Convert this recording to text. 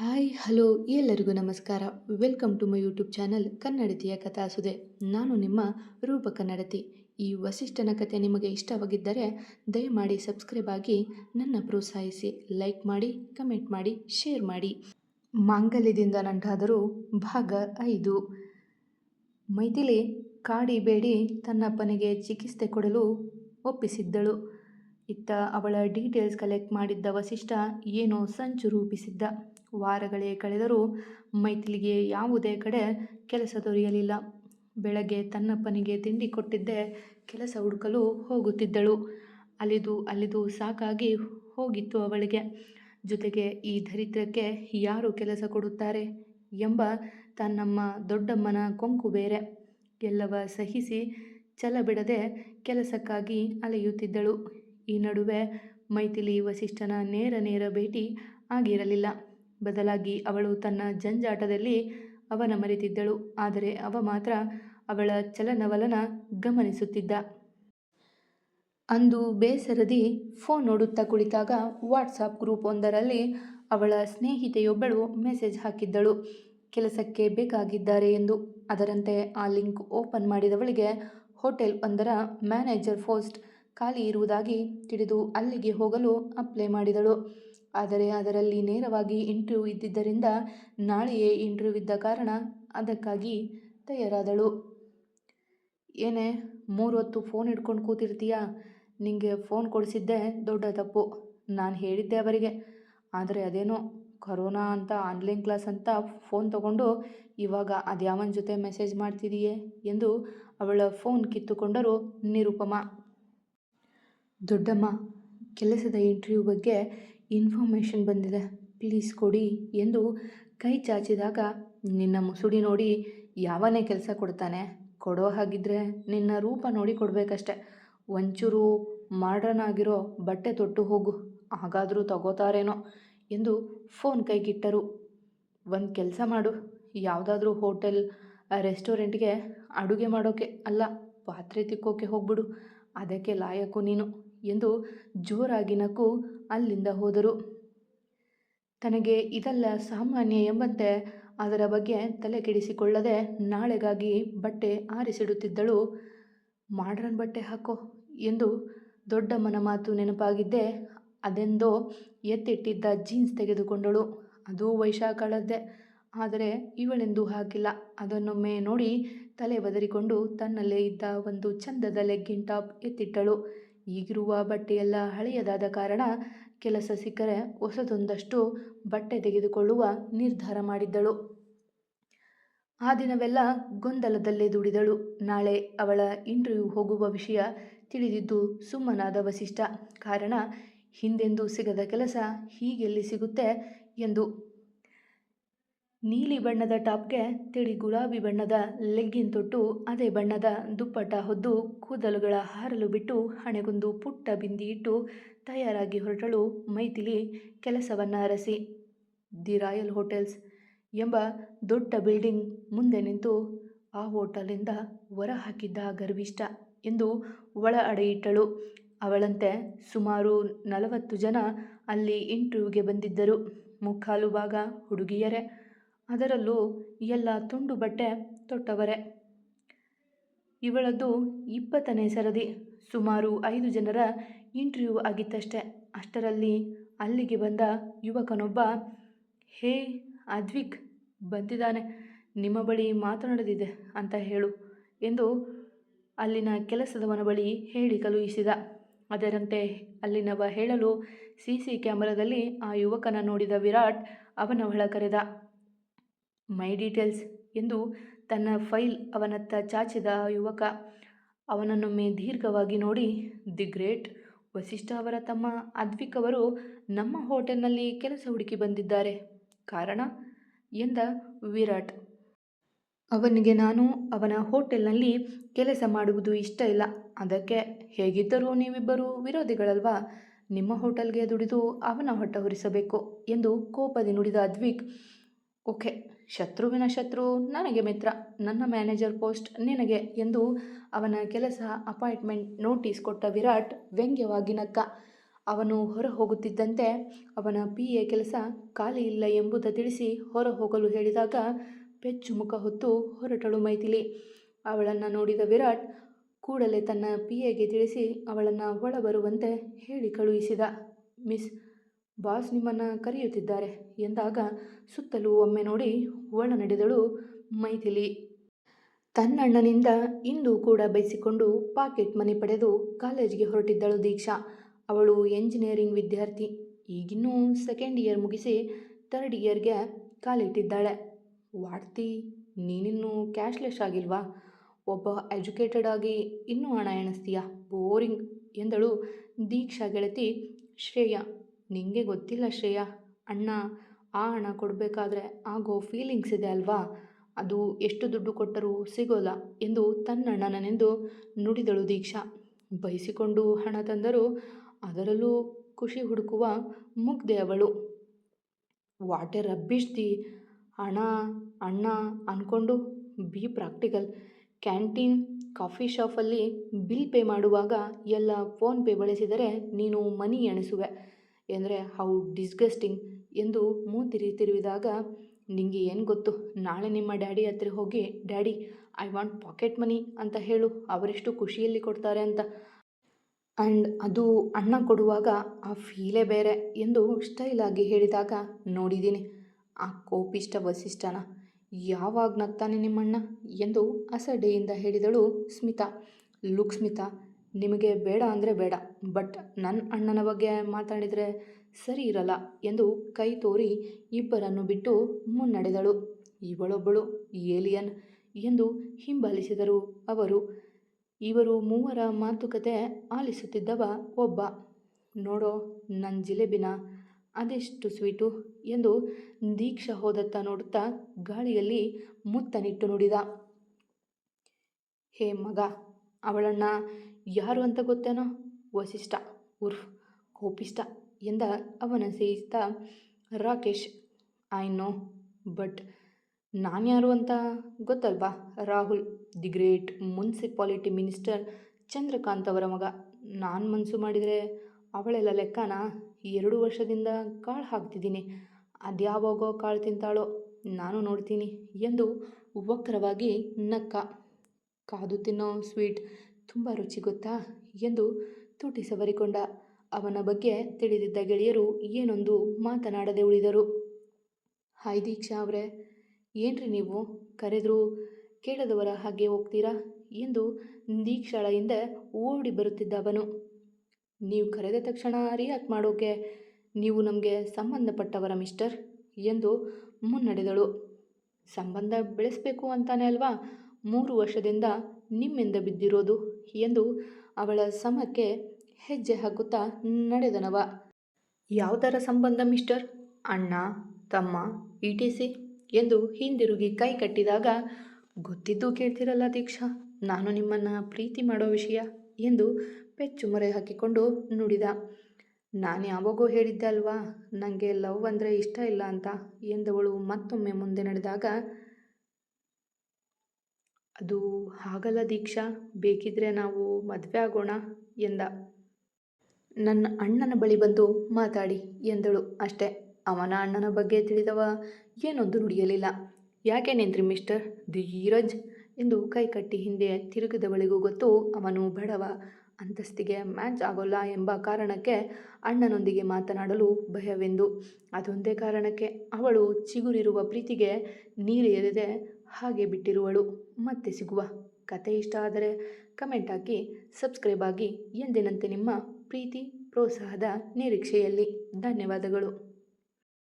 Hi, hello, ಎಲ್ಲರಿಗೂ ನಮಸ್ಕಾರ. Welcome to my YouTube channel ಕನ್ನಡತಿಯ ಕಥಾಸುದೆ. ನಾನು ನಿಮ್ಮ ರೂಪ ಕನ್ನಡತಿ ಈ ವಸಿಷ್ಠನ ಕಥೆ ನಿಮಗೆ ಇಷ್ಟವಾಗಿದ್ದರೆ ದಯಮಾಡಿ ಸಬ್ಸ್ಕ್ರೈಬ್ ಆಗಿ ನನ್ನ ಪ್ರೋತ್ಸಾಹಿಸಿ, ಲೈಕ್ ಮಾಡಿ, ಕಮೆಂಟ್ ಮಾಡಿ, ಶೇರ್ ಮಾಡಿ. ಮಾಂಗಲ್ಯದಿಂದ ನಂಟಾದರೂ ಭಾಗ ಐದು. ಮೈಥಿಲಿ ಕಾಡಿ ಬೇಡಿ ತನ್ನಪ್ಪನಿಗೆ ಚಿಕಿತ್ಸೆ ಕೊಡಲು ಒಪ್ಪಿಸಿದ್ದಳು. ಇತ್ತ ಅವಳ ಡೀಟೇಲ್ಸ್ ಕಲೆಕ್ಟ್ ಮಾಡಿದ್ದ ವಸಿಷ್ಠ ಏನೋ ಸಂಚು ರೂಪಿಸಿದ್ದ. ವಾರಗಳೇ ಕಳೆದರೂ ಮೈಥಿಲಿಗೆ ಯಾವುದೇ ಕಡೆ ಕೆಲಸ ದೊರೆಯಲಿಲ್ಲ. ಬೆಳಗ್ಗೆ ತನ್ನಪ್ಪನಿಗೆ ತಿಂಡಿ ಕೊಟ್ಟಿದ್ದೆ ಕೆಲಸ ಹುಡುಕಲು ಹೋಗುತ್ತಿದ್ದಳು. ಅಲಿದು ಅಲಿದು ಸಾಕಾಗಿ ಹೋಗಿತ್ತು ಅವಳಿಗೆ. ಜೊತೆಗೆ ಈ ದರಿದ್ರಕ್ಕೆ ಯಾರು ಕೆಲಸ ಕೊಡುತ್ತಾರೆ ಎಂಬ ತನ್ನಮ್ಮ ದೊಡ್ಡಮ್ಮನ ಕೊಂಕು ಬೇರೆ. ಎಲ್ಲವ ಸಹಿಸಿ ಛಲ ಬಿಡದೆ ಕೆಲಸಕ್ಕಾಗಿ ಅಲೆಯುತ್ತಿದ್ದಳು. ಈ ನಡುವೆ ಮೈಥಿಲಿ ವಸಿಷ್ಠನ ನೇರ ನೇರ ಭೇಟಿ ಆಗಿರಲಿಲ್ಲ. ಬದಲಾಗಿ ಅವಳು ತನ್ನ ಜಂಜಾಟದಲ್ಲಿ ಅವನ ಮರೆತಿದ್ದಳು. ಆದರೆ ಅವ ಮಾತ್ರ ಅವಳ ಚಲನವಲನ ಗಮನಿಸುತ್ತಿದ್ದ. ಅಂದು ಬೇಸರದಿ ಫೋನ್ ನೋಡುತ್ತಾ ಕುಳಿತಾಗ ವಾಟ್ಸಾಪ್ ಗ್ರೂಪ್ ಒಂದರಲ್ಲಿ ಅವಳ ಸ್ನೇಹಿತೆಯೊಬ್ಬಳು ಮೆಸೇಜ್ ಹಾಕಿದ್ದಳು. ಕೆಲಸಕ್ಕೆ ಬೇಕಾಗಿದ್ದಾರೆ ಎಂದು. ಅದರಂತೆ ಆ ಲಿಂಕ್ ಓಪನ್ ಮಾಡಿದವಳಿಗೆ ಹೋಟೆಲ್ ಒಂದರ ಮ್ಯಾನೇಜರ್ ಪೋಸ್ಟ್ ಖಾಲಿ ಇರುವುದಾಗಿ ತಿಳಿದು ಅಲ್ಲಿಗೆ ಹೋಗಲು ಅಪ್ಲೈ ಮಾಡಿದಳು. ಆದರೆ ಅದರಲ್ಲಿ ನೇರವಾಗಿ ಇಂಟರ್ವ್ಯೂ ಇದ್ದಿದ್ದರಿಂದ ನಾಳೆಯೇ ಇಂಟರ್ವ್ಯೂ ಇದ್ದ ಕಾರಣ ಅದಕ್ಕಾಗಿ ತಯಾರಾದಳು. ಏನೇ, ಮೂರೊತ್ತು ಫೋನ್ ಹಿಡ್ಕೊಂಡು ಕೂತಿರ್ತೀಯಾ? ನಿಂಗೆ ಫೋನ್ ಕೊಡಿಸಿದ್ದೆ ದೊಡ್ಡ ತಪ್ಪು. ನಾನು ಹೇಳಿದ್ದೆ ಅವರಿಗೆ. ಆದರೆ ಅದೇನೋ ಕರೋನಾ ಅಂತ ಆನ್ಲೈನ್ ಕ್ಲಾಸ್ ಅಂತ ಫೋನ್ ತಗೊಂಡು ಇವಾಗ ಅದ್ಯಾವನ ಜೊತೆ ಮೆಸೇಜ್ ಮಾಡ್ತಿದೀಯೇ ಎಂದು ಅವಳ ಫೋನ್ ಕಿತ್ತುಕೊಂಡರು ನಿರುಪಮ. ದೊಡ್ಡಮ್ಮ, ಕೆಲಸದ ಇಂಟರ್ವ್ಯೂ ಬಗ್ಗೆ ಇನ್ಫಾರ್ಮೇಷನ್ ಬಂದಿದೆ. ಪ್ಲೀಸ್ ಕೊಡಿ ಎಂದು ಕೈ ಚಾಚಿದಾಗ ನಿನ್ನ ಮುಸುಡಿ ನೋಡಿ ಯಾವನೇ ಕೆಲಸ ಕೊಡ್ತಾನೆ, ಕೊಡೋ ಹಾಗಿದ್ರೆ ನಿನ್ನ ರೂಪ ನೋಡಿ ಕೊಡಬೇಕಷ್ಟೆ. ಒಂಚೂರು ಮಾಡ್ರನ್ ಆಗಿರೋ ಬಟ್ಟೆ ತೊಟ್ಟು ಹೋಗು, ಹಾಗಾದರೂ ತಗೋತಾರೇನೋ ಎಂದು ಫೋನ್ ಕೈಗಿಟ್ಟರು. ಒಂದು ಕೆಲಸ ಮಾಡು, ಯಾವುದಾದ್ರೂ ಹೋಟೆಲ್, ರೆಸ್ಟೋರೆಂಟ್ಗೆ ಅಡುಗೆ ಮಾಡೋಕ್ಕೆ ಅಲ್ಲ, ಪಾತ್ರೆ ತಿಕ್ಕೋಕೆ ಹೋಗ್ಬಿಡು, ಅದಕ್ಕೆ ಲಾಯಕು ನೀನು ಎಂದು ಜೋರಾಗಿ ನಕ್ಕು ಅಲ್ಲಿಂದ ಹೋದರು. ತನಗೆ ಇದೆಲ್ಲ ಸಾಮಾನ್ಯ ಎಂಬಂತೆ ಅದರ ಬಗ್ಗೆ ತಲೆ ಕೆಡಿಸಿಕೊಳ್ಳದೆ ನಾಳೆಗಾಗಿ ಬಟ್ಟೆ ಆರಿಸಿಡುತ್ತಿದ್ದಳು. ಮಾಡ್ರನ್ ಬಟ್ಟೆ ಹಾಕೋ ಎಂದು ದೊಡ್ಡಮ್ಮನ ಮಾತು ನೆನಪಾಗಿದ್ದೆ ಅದೆಂದೋ ಎತ್ತಿಟ್ಟಿದ್ದ ಜೀನ್ಸ್ ತೆಗೆದುಕೊಂಡಳು. ಅದು ವೈಶಾಖಳದ್ದೇ. ಆದರೆ ಇವಳೆಂದೂ ಹಾಕಿಲ್ಲ. ಅದನ್ನೊಮ್ಮೆ ನೋಡಿ ತಲೆ ಬದರಿಕೊಂಡು ತನ್ನಲ್ಲೇ ಇದ್ದ ಒಂದು ಚಂದದ ಲೆಗ್ಗಿನ್ ಟಾಪ್ ಎತ್ತಿಟ್ಟಳು. ಈಗಿರುವ ಬಟ್ಟೆಯೆಲ್ಲ ಹಳೆಯದಾದ ಕಾರಣ ಕೆಲಸ ಸಿಕ್ಕರೆ ಹೊಸದೊಂದಷ್ಟು ಬಟ್ಟೆ ತೆಗೆದುಕೊಳ್ಳುವ ನಿರ್ಧಾರ ಮಾಡಿದ್ದಳು. ಆ ದಿನವೆಲ್ಲ ಗೊಂದಲದಲ್ಲೇ ದುಡಿದಳು. ನಾಳೆ ಅವಳ ಇಂಟರ್ವ್ಯೂ ಹೋಗುವ ವಿಷಯ ತಿಳಿದಿದ್ದು ಸುಮ್ಮನಾದ ವಸಿಷ್ಠ. ಕಾರಣ, ಹಿಂದೆಂದೂ ಸಿಗದ ಕೆಲಸ ಹೀಗೆಲ್ಲಿ ಸಿಗುತ್ತೆ ಎಂದು ನೀಲಿ ಬಣ್ಣದ ಟಾಪ್ಗೆ ತಿಳಿ ಗುಲಾಬಿ ಬಣ್ಣದ ಲೆಗ್ಗಿನ್ ತೊಟ್ಟು, ಅದೇ ಬಣ್ಣದ ದುಪ್ಪಟ ಹೊದ್ದು ಕೂದಲುಗಳ ಹಾರಲು ಬಿಟ್ಟು ಹಣೆಗೊಂದು ಪುಟ್ಟ ಬಿಂದಿ ಇಟ್ಟು ತಯಾರಾಗಿ ಹೊರಟಳು ಮೈಥಿಲಿ ಕೆಲಸವನ್ನ ಅರಸಿ. ದಿ ರಾಯಲ್ ಹೋಟೆಲ್ಸ್ ಎಂಬ ದೊಡ್ಡ ಬಿಲ್ಡಿಂಗ್ ಮುಂದೆ ನಿಂತು ಆ ಹೋಟೆಲಿಂದ ಹೊರ ಹಾಕಿದ್ದ ಗರ್ವಿಷ್ಠ ಎಂದು ಒಳ ಅಡೆಯಿಟ್ಟಳು ಅವಳಂತೆ ಸುಮಾರು ನಲವತ್ತು ಜನ ಅಲ್ಲಿ ಇಂಟರ್ವ್ಯೂಗೆ ಬಂದಿದ್ದರು. ಮುಕ್ಕಾಲು ಭಾಗ ಹುಡುಗಿಯರೇ. ಅದರಲ್ಲೂ ಎಲ್ಲ ತುಂಡು ಬಟ್ಟೆ ತೊಟ್ಟವರೇ. ಇವಳದ್ದು ಇಪ್ಪತ್ತನೇ ಸರದಿ. ಸುಮಾರು ಐದು ಜನರ ಇಂಟರ್ವ್ಯೂ ಆಗಿತ್ತಷ್ಟೆ. ಅಷ್ಟರಲ್ಲಿ ಅಲ್ಲಿಗೆ ಬಂದ ಯುವಕನೊಬ್ಬ, ಹೇ, ಅದ್ವಿಕ್, ಬಂದಿದ್ದಾನೆ. ನಿಮ್ಮ ಬಳಿ ಮಾತನಾಡದಿದೆ ಅಂತ ಹೇಳು ಎಂದು ಅಲ್ಲಿನ ಕೆಲಸದವನ ಬಳಿ ಹೇಳಿ ಕಳುಹಿಸಿದ. ಅದರಂತೆ ಅಲ್ಲಿನವ ಹೇಳಲು ಸಿ ಸಿ ಕ್ಯಾಮರಾದಲ್ಲಿ ಆ ಯುವಕನ ನೋಡಿದ ವಿರಾಟ್ ಅವನ ಒಳ ಕರೆದ. ಮೈ ಡೀಟೇಲ್ಸ್ ಎಂದು ತನ್ನ ಫೈಲ್ ಅವನತ್ತ ಚಾಚಿದ ಯುವಕ ಅವನನ್ನೊಮ್ಮೆ ದೀರ್ಘವಾಗಿ ನೋಡಿ, ದಿ ಗ್ರೇಟ್ ವಸಿಷ್ಠ ಅವರ ತಮ್ಮ ಅದ್ವಿಕ್ ಅವರು ನಮ್ಮ ಹೋಟೆಲ್ನಲ್ಲಿ ಕೆಲಸ ಹುಡುಕಿ ಬಂದಿದ್ದಾರೆ. ಕಾರಣ? ಎಂದ ವಿರಾಟ್. ಅವನಿಗೆ ನಾನು ಅವನ ಹೋಟೆಲ್ನಲ್ಲಿ ಕೆಲಸ ಮಾಡುವುದು ಇಷ್ಟ ಇಲ್ಲ. ಅದಕ್ಕೆ ಹೇಗಿದ್ದರೂ ನೀವಿಬ್ಬರು ವಿರೋಧಿಗಳಲ್ವಾ? ನಿಮ್ಮ ಹೋಟೆಲ್ಗೆ ದುಡಿದು ಅವನ ಹೊಟ್ಟ ಹೊರಿಸಬೇಕು ಎಂದು ಕೋಪದಿ ನುಡಿದ ಅದ್ವಿಕ್, ಓಕೆ. ಶತ್ರುವಿನ ಶತ್ರು, ನನಗೆ ಮಿತ್ರ, ನನ್ನ ಮ್ಯಾನೇಜರ್ ಪೋಸ್ಟ್, ನಿನಗೆ ಎಂದು ಅವನ ಕೆಲಸ, ಅಪಾಯಿಂಟ್ಮೆಂಟ್ ನೋಟಿಸ್ ಕೊಟ್ಟ ವಿರಾಟ್ ವ್ಯಂಗ್ಯವಾಗಿ ನಕ್ಕ ಅವನು ಹೊರ ಹೋಗುತ್ತಿದ್ದಂತೆ ಅವನ ಪಿ ಎ ಕೆಲಸ ಖಾಲಿ ಇಲ್ಲ ಎಂಬುದ ತಿಳಿಸಿ ಹೊರ ಹೋಗಲು ಹೇಳಿದಾಗ ಪೆಚ್ಚು ಮುಖ ಹೊತ್ತು ಹೊರಟಳು ಮೈಥಿಲಿ. ಅವಳನ್ನು ನೋಡಿದ ವಿರಾಟ್ ಕೂಡಲೇ ತನ್ನ ಪಿ ಎಗೆ ತಿಳಿಸಿ ಅವಳನ್ನು ಒಳ ಬರುವಂತೆ ಹೇಳಿ ಕಳುಹಿಸಿದ. ಮಿಸ್ ಬಾಸ್ ನಿಮ್ಮನ್ನು ಕರೆಯುತ್ತಿದ್ದಾರೆ ಎಂದಾಗ ಸುತ್ತಲೂ ಒಮ್ಮೆ ನೋಡಿ ಒಳ ನಡೆದಳು ಮೈಥಿಲಿ. ತನ್ನಣ್ಣನಿಂದ ಇಂದು ಕೂಡ ಬಯಸಿಕೊಂಡು ಪಾಕೆಟ್ ಮನಿ ಪಡೆದು ಕಾಲೇಜಿಗೆ ಹೊರಟಿದ್ದಳು ದೀಕ್ಷಾ. ಅವಳು ಎಂಜಿನಿಯರಿಂಗ್ ವಿದ್ಯಾರ್ಥಿ. ಈಗಿನ್ನೂ ಸೆಕೆಂಡ್ ಇಯರ್ ಮುಗಿಸಿ ಥರ್ಡ್ ಇಯರ್ಗೆ ಕಾಲಿಟ್ಟಿದ್ದಾಳೆ. ವಾಡ್ತಿ, ನೀನಿನ್ನೂ ಕ್ಯಾಶ್ಲೆಸ್ ಆಗಿಲ್ವಾ? ಒಬ್ಬ ಎಜುಕೇಟೆಡ್ ಆಗಿ ಇನ್ನೂ ಹಣ ಎಣಿಸ್ತೀಯಾ? ಬೋರಿಂಗ್, ಎಂದಳು ದೀಕ್ಷಾ ಗೆಳತಿ ಶ್ರೇಯ. ನಿಂಗೆ ಗೊತ್ತಿಲ್ಲ ಶ್ರೇಯ. ಅಣ್ಣ, ಆ ಹಣ ಕೊಡಬೇಕಾದ್ರೆ ಆಗೋ ಫೀಲಿಂಗ್ಸ್ ಇದೆ ಅಲ್ವಾ? ಅದು ಎಷ್ಟು ದುಡ್ಡು ಕೊಟ್ಟರೂ ಸಿಗೋಲ್ಲ ಎಂದು ತನ್ನಣ್ಣನೆಂದು ನುಡಿದಳು ದೀಕ್ಷಾ. ಬಯಸಿಕೊಂಡು ಹಣ ತಂದರೂ ಅದರಲ್ಲೂ ಖುಷಿ ಹುಡುಕುವ ಮುಗ್ಧೆ ಅವಳು. ವಾಟೆ ದಿ ಹಣ, ಅಣ್ಣ ಅಂದ್ಕೊಂಡು ಬಿ ಪ್ರಾಕ್ಟಿಕಲ್ ಕ್ಯಾಂಟೀನ್ ಕಾಫಿ ಶಾಪಲ್ಲಿ ಬಿಲ್ ಪೇ ಮಾಡುವಾಗ ಎಲ್ಲ ಫೋನ್ಪೇ ಬಳಸಿದರೆ ನೀನು ಮನಿ ಎಣಿಸುವೆ. ಎಂದರೆ, ಹೌ ಡಿಸ್ಗಸ್ಟಿಂಗ್ ಎಂದು ಮೂತಿರಿ ತಿರುವಿದಾಗ, ನಿಂಗೆ ಏನು ಗೊತ್ತು? ನಾಳೆ ನಿಮ್ಮ ಡ್ಯಾಡಿ ಹತ್ರ ಹೋಗಿ, daddy, I want pocket money ಅಂತ ಹೇಳು, ಅವರೆಷ್ಟು ಖುಷಿಯಲ್ಲಿ ಕೊಡ್ತಾರೆ ಅಂತ. ಆ್ಯಂಡ್ ಅದು ಅಣ್ಣ ಕೊಡುವಾಗ, ಆ ಫೀಲೇ ಬೇರೆ ಎಂದು ಸ್ಟೈಲಾಗಿ ಹೇಳಿದಾಗ ನೋಡಿದ್ದೀನಿ ಆ ಕೋಪಿಷ್ಟ ವಸಿಷ್ಠನ, ಯಾವಾಗ ನಗ್ತಾನೆ ನಿಮ್ಮಣ್ಣ? ಎಂದು ಅಸಡ್ಡೆಯಿಂದ ಹೇಳಿದಳು ಸ್ಮಿತಾ. ಲುಕ್ ಸ್ಮಿತಾ ನಿಮಗೆ ಬೇಡ ಅಂದರೆ ಬೇಡ, ಬಟ್ ನನ್ನ ಅಣ್ಣನ ಬಗ್ಗೆ ಮಾತಾಡಿದರೆ ಸರಿ ಇರಲ್ಲ ಎಂದು ಕೈ ತೋರಿ ಇಬ್ಬರನ್ನು ಬಿಟ್ಟು ಮುನ್ನಡೆದಳು. ಇವಳೊಬ್ಬಳು ಏಲಿಯನ್ ಎಂದು ಹಿಂಬಾಲಿಸಿದರು ಅವರು. ಇವರು ಮೂವರ ಮಾತುಕತೆ ಆಲಿಸುತ್ತಿದ್ದವ ಒಬ್ಬ. ನೋಡೋ ನನ್ನ ಜಿಲೇಬಿನ, ಅದೆಷ್ಟು ಸ್ವೀಟು ಎಂದು ದೀಕ್ಷಾ ಹೋದತ್ತ ನೋಡುತ್ತಾ ಗಾಳಿಯಲ್ಲಿ ಮುತ್ತನಿಟ್ಟು ನುಡಿದ. ಹೇ ಮಗ, ಅವಳನ್ನ ಯಾರು ಅಂತ ಗೊತ್ತೇನೋ? ವಸಿಷ್ಠ, ಉರ್ಫ್ ಕೋಪಿಷ್ಟ ಎಂದ ಅವನ ಸ್ನೇಹಿತ ರಾಕೇಶ್. ಐ ನೋ, ಬಟ್ ನಾನ್ಯಾರು ಅಂತ ಗೊತ್ತಲ್ವಾ? Rahul, the great municipality minister Chandrakant ಅವರ ಮಗ. ನಾನು ಮನಸ್ಸು ಮಾಡಿದರೆ ಅವಳೆಲ್ಲ ಲೆಕ್ಕನ ಎರಡು ವರ್ಷದಿಂದ ಕಾಳು ಹಾಕ್ತಿದ್ದೀನಿ. ಅದ್ಯಾವಾಗೋ ಕಾಳು ತಿಂತಾಳೋ ನಾನು ನೋಡ್ತೀನಿ ಎಂದು ವಕ್ರವಾಗಿ ನಕ್ಕ, ಕಾದು ತಿನ್ನೋ ಸ್ವೀಟ್ ತುಂಬ ರುಚಿ ಗೊತ್ತಾ? ಎಂದು ತುಟಿ ಸವರಿಕೊಂಡ. ಅವನ ಬಗ್ಗೆ ತಿಳಿದಿದ್ದ ಗೆಳೆಯರು ಏನೊಂದು ಮಾತನಾಡದೆ ಉಳಿದರು. ಹಾಯ್ ದೀಕ್ಷಾ ಅವರೇ, ಏನ್ರಿ ನೀವು? ಕರೆದ್ರು ಕೇಳದವರ ಹಾಗೆ ಹೋಗ್ತೀರಾ? ಎಂದು ದೀಕ್ಷಾಳ ಹಿಂದೆ ಓಡಿ ಬರುತ್ತಿದ್ದ ಅವನು. ನೀವು ಕರೆದ ತಕ್ಷಣ ರಿಯಾಕ್ಟ್ ಮಾಡೋಕೆ ನೀವು ನಮಗೆ ಸಂಬಂಧಪಟ್ಟವರ ಮಿಸ್ಟರ್? ಎಂದು ಮುನ್ನಡೆದಳು. ಸಂಬಂಧ ಬೆಳೆಸಬೇಕು ಅಂತಾನೆ ಅಲ್ವಾ? ಮೂರು ವರ್ಷದಿಂದ ನಿಮ್ಮಿಂದ ಬಿದ್ದಿರೋದು ಎಂದು ಅವಳ ಸಮಕ್ಕೆ ಹೆಜ್ಜೆ ಹಾಕುತ್ತಾ ನಡೆದನವ. ಯಾವುದರ ಸಂಬಂಧ ಮಿಸ್ಟರ್? ಅಣ್ಣ, ತಮ್ಮ, ಇ ಎಂದು ಹಿಂದಿರುಗಿ ಕೈ ಕಟ್ಟಿದಾಗ, ಗೊತ್ತಿದ್ದು ಕೇಳ್ತಿರಲ್ಲ ದೀಕ್ಷಾ, ನಾನು ನಿಮ್ಮನ್ನು ಪ್ರೀತಿ ಮಾಡೋ ವಿಷಯ ಎಂದು ಪೆಚ್ಚು ಮೊರೆ ಹಾಕಿಕೊಂಡು ನುಡಿದ. ನಾನು ಯಾವಾಗೋ ಹೇಳಿದ್ದೆ ಅಲ್ವಾ ನನಗೆ ಲವ್ ಅಂದರೆ ಇಷ್ಟ ಇಲ್ಲ ಅಂತ ಎಂದವಳು ಮತ್ತೊಮ್ಮೆ ಮುಂದೆ ನಡೆದಾಗ ಅದು ಹಾಗಲ್ಲ ದೀಕ್ಷಾ, ಬೇಕಿದ್ರೆ ನಾವು ಮದುವೆ ಆಗೋಣ ಎಂದ. ನನ್ನ ಅಣ್ಣನ ಬಳಿ ಬಂದು ಮಾತಾಡಿ ಎಂದಳು ಅಷ್ಟೇ. ಅವನ ಅಣ್ಣನ ಬಗ್ಗೆ ತಿಳಿದವ ಏನೊಂದು ನುಡಿಯಲಿಲ್ಲ. ಯಾಕೆ ನಿಂತ್ರಿ ಮಿಸ್ಟರ್? ಧೀರಜ್? ಎಂದು ಕೈ ಕಟ್ಟಿ ಹಿಂದೆ ತಿರುಗಿದವಳಿಗೂ ಗೊತ್ತು ಅವನು ಬಡವ. ಅಂತಸ್ತಿಗೆ ಮ್ಯಾಚ್ ಆಗೋಲ್ಲ ಎಂಬ ಕಾರಣಕ್ಕೆ ಅಣ್ಣನೊಂದಿಗೆ ಮಾತನಾಡಲು ಭಯವೆಂದು. ಅದೊಂದೇ ಕಾರಣಕ್ಕೆ ಅವಳು ಚಿಗುರಿರುವ ಪ್ರೀತಿಗೆ ನೀರೇರದೆ ಹಾಗೆ ಬಿಟ್ಟಿರುವಳು. ಮತ್ತೆ ಸಿಗುವ ಕತೆ ಇಷ್ಟ ಆದರೆ ಕಮೆಂಟ್ ಹಾಕಿ. ಸಬ್ಸ್ಕ್ರೈಬ್ ಆಗಿ. ಎಂದಿನಂತೆ ನಿಮ್ಮ ಪ್ರೀತಿ ಪ್ರೋತ್ಸಾಹದ ನಿರೀಕ್ಷೆಯಲ್ಲಿ. ಧನ್ಯವಾದಗಳು.